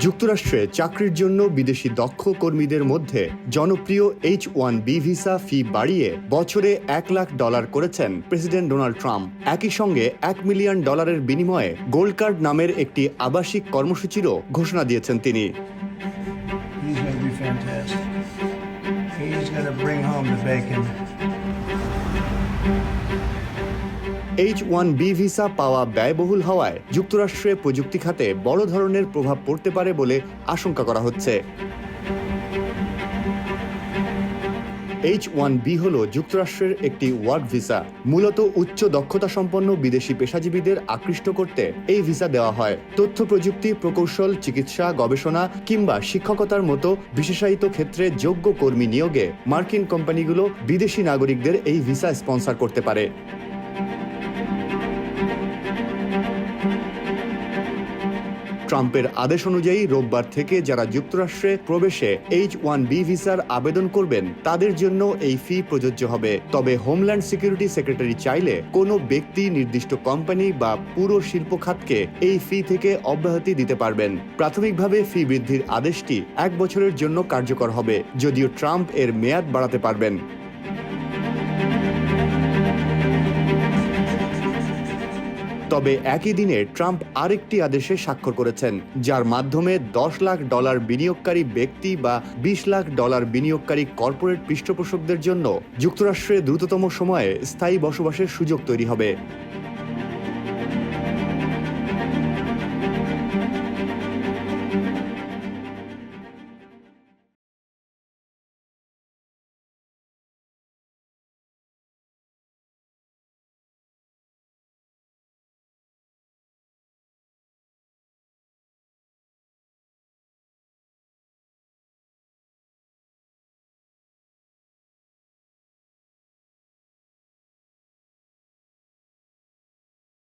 যুক্তরাষ্ট্রে চাকরির জন্য বিদেশি দক্ষ কর্মীদের মধ্যে জনপ্রিয় H one B visa fee বাড়িয়ে বছরে এক লাখ ডলার করেছেন প্রেসিডেন্ট ডোনাল্ড ট্রাম্প। একই সঙ্গে এক মিলিয়ন ডলারের বিনিময়ে গোল্ড কার্ড নামের একটি আবাসিক কর্মসূচিরও ঘোষণা দিয়েছেন তিনি। He's bring home the bacon. H one B visa পাওয়া ব্যয়বহুল হওয়ায় যুক্তরাষ্ট্রে প্রযুক্তি খাতে বড় ধরনের প্রভাব পড়তে পারে বলে আশঙ্কা করা হচ্ছে। এইচ ওয়ান বি হল যুক্তরাষ্ট্রের একটি ওয়ার্ক ভিসা। মূলত উচ্চ দক্ষতা সম্পন্ন বিদেশি পেশাজীবীদের আকৃষ্ট করতে এই ভিসা দেওয়া হয়। তথ্য প্রযুক্তি, প্রকৌশল, চিকিৎসা, গবেষণা কিংবা শিক্ষকতার মতো বিশেষায়িত ক্ষেত্রে যোগ্য কর্মী নিয়োগে মার্কিন কোম্পানিগুলো বিদেশি নাগরিকদের এই ভিসা স্পন্সর করতে পারে। ট্রাম্পের আদেশ অনুযায়ী রোববার থেকে যারা যুক্তরাষ্ট্রে প্রবেশে এইচ ওয়ান বি ভিসার আবেদন করবেন, তাদের জন্য এই ফি প্রযোজ্য হবে। তবে হোমল্যান্ড সিকিউরিটি সেক্রেটারি চাইলে কোনো ব্যক্তি, নির্দিষ্ট কোম্পানি বা পুরো শিল্প খাতকে এই ফি থেকে অব্যাহতি দিতে পারবেন। প্রাথমিকভাবে ফি বৃদ্ধির আদেশটি এক বছরের জন্য কার্যকর হবে, যদিও ট্রাম্প এর মেয়াদ বাড়াতে পারবেন। তবে একই দিনে ট্রাম্প আরেকটি আদেশে স্বাক্ষর করেছেন, যার মাধ্যমে দশ লাখ ডলার বিনিয়োগকারী ব্যক্তি বা বিশ লাখ ডলার বিনিয়োগকারী কর্পোরেট পৃষ্ঠপোষকদের জন্য যুক্তরাষ্ট্রে দ্রুততম সময়ে স্থায়ী বসবাসের সুযোগ তৈরি হবে।